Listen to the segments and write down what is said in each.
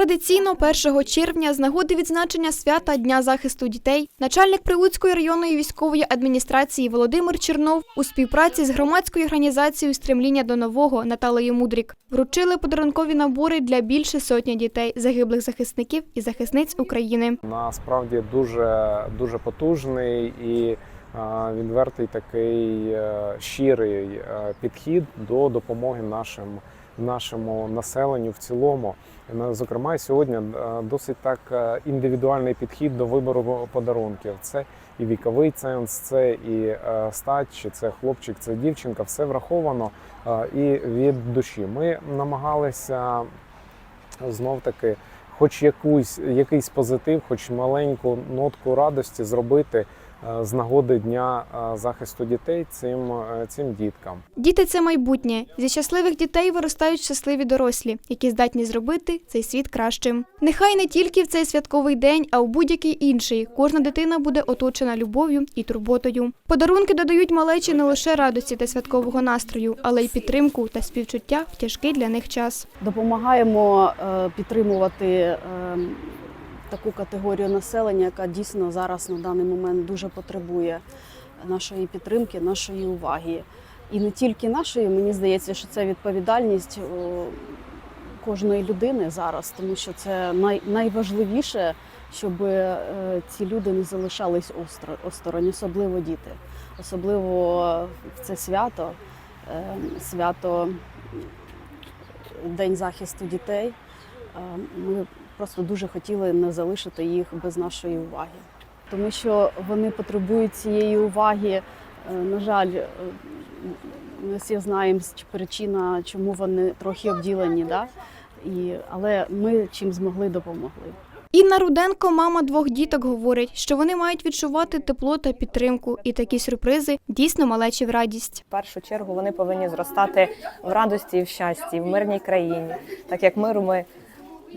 Традиційно 1 червня з нагоди відзначення свята Дня захисту дітей начальник Прилуцької районної військової адміністрації Володимир Чернов у співпраці з громадською організацією Стремління до нового Наталею Мудрік вручили подарункові набори для більше сотні дітей, загиблих захисників і захисниць України. насправді дуже дуже потужний і відвертий такий е, щирий е, підхід до допомоги нашим нашому населенню в цілому. Зокрема, сьогодні е, досить так е, індивідуальний підхід до вибору подарунків. Це і віковий ценз, це і е, стать, чи це хлопчик, це дівчинка. Все враховано і від душі. Ми намагалися знов таки, хоч якусь якийсь позитив, хоч маленьку нотку радості зробити з нагоди дня е, захисту дітей цим, е, цим діткам. Діти це майбутнє. Зі щасливих дітей виростають щасливі дорослі, які здатні зробити цей світ кращим. Нехай не тільки в цей святковий день, а у будь-який інший. Кожна дитина буде оточена любов'ю і турботою. Подарунки додають малечі не лише радості та святкового настрою, але й підтримку та співчуття в тяжкий для них час. Допомагаємо е, підтримувати е, таку категорію населення, яка дійсно зараз на даний момент дуже потребує нашої підтримки, нашої уваги. І не тільки нашої, мені здається, що це відповідальність кожної людини зараз, тому що це най, найважливіше, щоб е, ці люди не залишались осторонь, особливо діти, особливо в це свято, е, свято День захисту дітей. Е, Ми просто дуже хотіли не залишити їх без нашої уваги, тому що вони потребують цієї уваги. Е, На жаль, е, ми всі знаємо причина, чому вони трохи обділені, да? І, але ми чим змогли допомогли. Інна Руденко, мама двох діток, говорить, що вони мають відчувати тепло та підтримку, і такі сюрпризи дійсно малечі в радість. В першу чергу вони повинні зростати в радості і в щасті, в мирній країні. Так як миру ми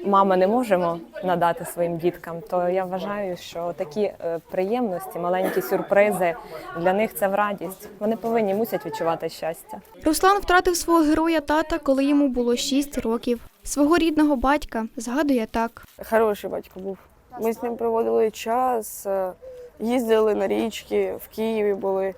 мами не можемо надати своїм діткам, то я вважаю, що такі е, приємності, маленькі сюрпризи для них це в радість. Вони повинні мусять відчувати щастя. Руслан втратив свого героя тата, коли йому було 6 років. Свого рідного батька згадує так. Хороший батько був. Ми з ним проводили час, е, їздили на річки, в Києві були,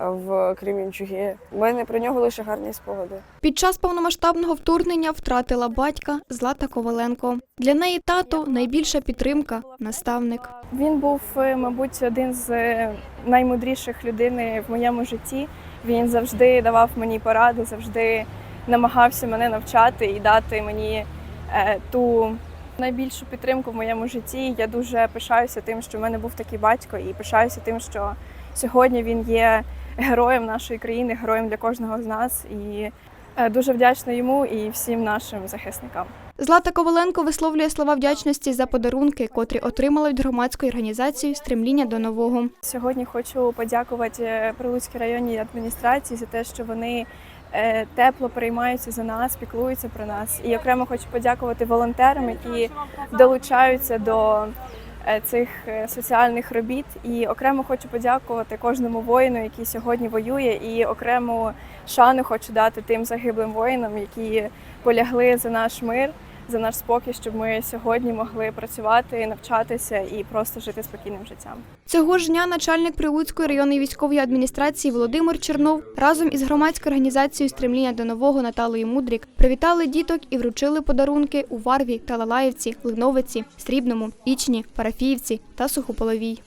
в Кремінчугі. У мене про нього лише гарні спогади. Під час повномасштабного вторгнення втратила батька Злата Коваленко. Для неї тато найбільша підтримка, наставник. Він був, е, мабуть, один з е, наймудріших людей в моєму житті. Він завжди давав мені поради, завжди намагався мене навчати і дати мені е, ту найбільшу підтримку в моєму житті. Я дуже пишаюся тим, що в мене був такий батько, і пишаюся тим, що сьогодні він є героєм нашої країни, героєм для кожного з нас. І е, дуже вдячна йому і всім нашим захисникам. Злата Коваленко висловлює слова вдячності за подарунки, котрі отримала від громадської організації Стремління до нового. Сьогодні хочу подякувати е, Прилуцькій районній адміністрації за те, що вони е, тепло переймаються за нас, піклуються про нас. І окремо хочу подякувати волонтерам, які долучаються до цих е, соціальних робіт. І окремо хочу подякувати кожному воїну, який сьогодні воює, і окрему шану хочу дати тим загиблим воїнам, які полягли за наш мир. За наш спокій, щоб ми сьогодні могли працювати, навчатися і просто жити спокійним життям. Цього ж дня начальник Прилуцької районної військової адміністрації Володимир Чернов разом із громадською організацією Стремління до нового Наталею Мудрік привітали діток і вручили подарунки у Варві, Талалаївці, Линовиці, Срібному, Ічні, Парафіївці та Сухополовій.